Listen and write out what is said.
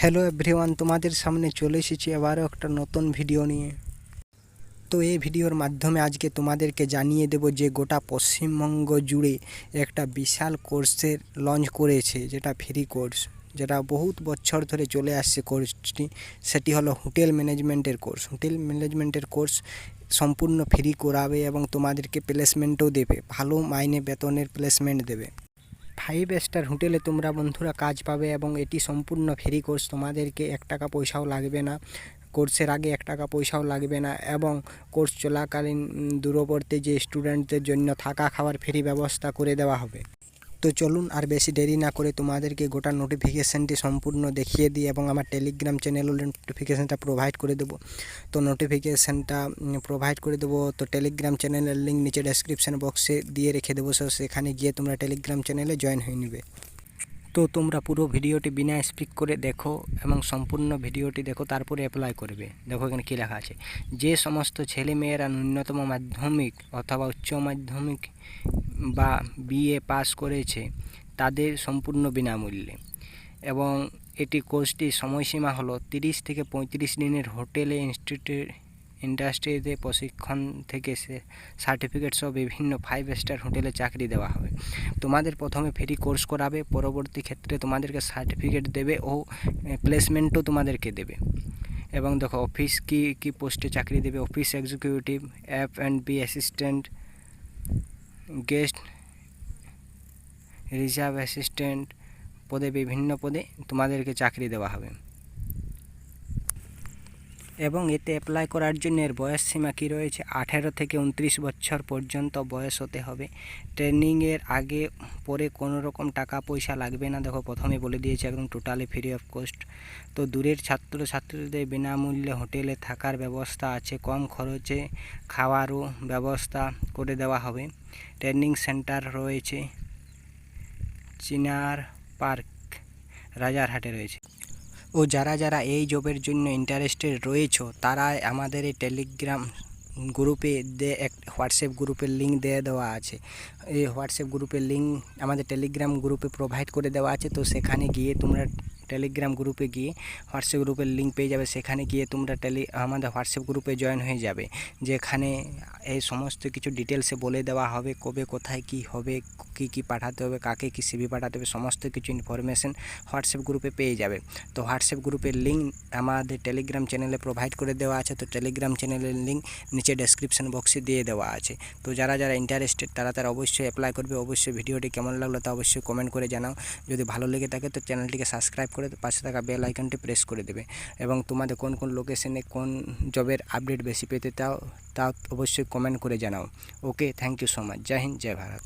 Hello everyone তোমাদের সামনে চলে এসেছি আবারও একটা নতুন ভিডিও নিয়ে। তো এই ভিডিওর মাধ্যমে আজকে তোমাদেরকে জানিয়ে দেব যে গোটা পশ্চিমবঙ্গ জুড়ে একটা বিশাল কোর্সের লঞ্চ করেছে, যেটা ফ্রি কোর্স যেটা বহুত বছর ধরে চলে আসছে কোর্সটি সেটি হলো হোটেল ম্যানেজমেন্টের কোর্স হোটেল ম্যানেজমেন্টের কোর্স সম্পূর্ণ ফ্রি করাবে এবং তোমাদেরকে প্লেসমেন্টও দেবে, ভালো মাইনে বেতনের প্লেসমেন্ট দেবে। ফাইভ স্টার হোটেলে তোমরা বন্ধুরা কাজ পাবে এবং এটি সম্পূর্ণ ফ্রি কোর্স তোমাদেরকে এক টাকা পয়সাও লাগবে না। কোর্সের আগে এক টাকা পয়সাও লাগবে না এবং কোর্স চলাকালীন দূরবর্তী যে স্টুডেন্টদের জন্য থাকা খাওয়ার ফ্রি ব্যবস্থা করে দেওয়া হবে। তো চলুন আর বেশি দেরি না করে তোমাদেরকে গোটা নোটিফিকেশানটি সম্পূর্ণ দেখিয়ে দিই এবং আমার টেলিগ্রাম চ্যানেলও নোটিফিকেশানটা প্রোভাইড করে দেবো। তো নোটিফিকেশানটা প্রোভাইড করে দেবো। তো টেলিগ্রাম চ্যানেলের লিঙ্ক নিচে ডেসক্রিপশান বক্সে দিয়ে রেখে দেবো। সেখানে গিয়ে তোমরা টেলিগ্রাম চ্যানেলে জয়েন হয়ে নেবে। তো তোমরা পুরো ভিডিওটি বিনা স্পিক করে দেখো এবং সম্পূর্ণ ভিডিওটি দেখো, তারপরে অ্যাপ্লাই করবে। দেখো এখানে কী লেখা আছে। যে সমস্ত ছেলে মেয়েরা ন্যূনতম মাধ্যমিক অথবা উচ্চ মাধ্যমিক বা বিএ পাস করেছে, তাদের সম্পূর্ণ বিনামূল্যে। এবং এটি কোর্সটির সময়সীমা হলো তিরিশ থেকে পঁয়ত্রিশ দিনের হোটেলে ইনস্টিটিউট ইন্ডাস্ট্রিতে প্রশিক্ষণ থেকে সার্টিফিকেট সহ বিভিন্ন ফাইভ স্টার হোটেলে চাকরি দেওয়া হবে। তোমাদের প্রথমে ফ্রি কোর্স করাবে, পরবর্তী ক্ষেত্রে তোমাদেরকে সার্টিফিকেট দেবে ও প্লেসমেন্টও তোমাদেরকে দেবে। এবং দেখো অফিস কি কি পোস্টে চাকরি দেবে? Office executive F and B assistant guest reserve assistant পদে বিভিন্ন পদে তোমাদেরকে চাকরি দেওয়া হবে। এবং এতে অ্যাপ্লাই করার জন্য এর বয়স সীমা কী রয়েছে? আঠেরো থেকে উনত্রিশ বছর পর্যন্ত বয়স হতে হবে। ট্রেনিংয়ের আগে পরে কোনো রকম টাকা পয়সা লাগবে না। দেখো, প্রথমে বলে দিয়েছে একদম টোটালি ফ্রি অফ কস্ট তো দূরের ছাত্র ছাত্রীদের বিনামূল্যে হোটেলে থাকার ব্যবস্থা আছে। কম খরচে খাওয়ারও ব্যবস্থা করে দেওয়া হবে। ট্রেনিং সেন্টার রয়েছে। চিনার পার্ক রাজারহাটে রয়েছে। ও যারা যারা এই জবের জন্য ইন্টারেস্টেড রয়েছো, তারা আমাদের এই টেলিগ্রাম গ্রুপে দে এক হোয়াটসঅ্যাপ গ্রুপের লিঙ্ক দিয়ে দেওয়া আছে। এই হোয়াটসঅ্যাপ গ্রুপের লিঙ্ক আমাদের টেলিগ্রাম গ্রুপে প্রোভাইড করে দেওয়া আছে, তো সেখানে গিয়ে তোমরা টেলিগ্রাম গ্রুপে গিয়ে হোয়াটসঅ্যাপ গ্রুপের লিঙ্ক পেয়ে যাবে। সেখানে গিয়ে তোমরা টেলি আমাদের হোয়াটসঅ্যাপ গ্রুপে জয়েন হয়ে যাবে। যেখানে এই সমস্ত কিছু ডিটেলসে বলে দেওয়া হবে, কবে কোথায় কি হবে, কি কি পাঠাতে হবে, কাকে কি সিভি পাঠাতে হবে, সমস্ত কিছু ইনফরমেশন হোয়াটসঅ্যাপ গ্রুপে পেয়ে যাবে। তো হোয়াটসঅ্যাপ গ্রুপের লিঙ্ক আমাদের টেলিগ্রাম চ্যানেলে প্রোভাইড করে দেওয়া আছে, তো টেলিগ্রাম চ্যানেলের লিঙ্ক নিচে ডেসক্রিপশন বক্সে দিয়ে দেওয়া আছে। তো যারা যারা ইন্টারেস্টেড তারা তারা অবশ্যই অ্যাপ্লাই করবে, অবশ্যই ভিডিওটি কেমন লাগল তা অবশ্যই কমেন্ট করে জানাও। যদি ভালো লেগে থাকে, তো চ্যানেলটিকে সাবস্ক্রাইব করে পাশে থাকা বেল আইকনটি প্রেস করে দেবে। এবং তোমাদের কোন কোন লোকেশনে কোন জবের আপডেট বেশি পেতে তাও তা অবশ্যই কমেন্ট করে জানাও। Okay thank you so much Jai Hind Jai Bharat.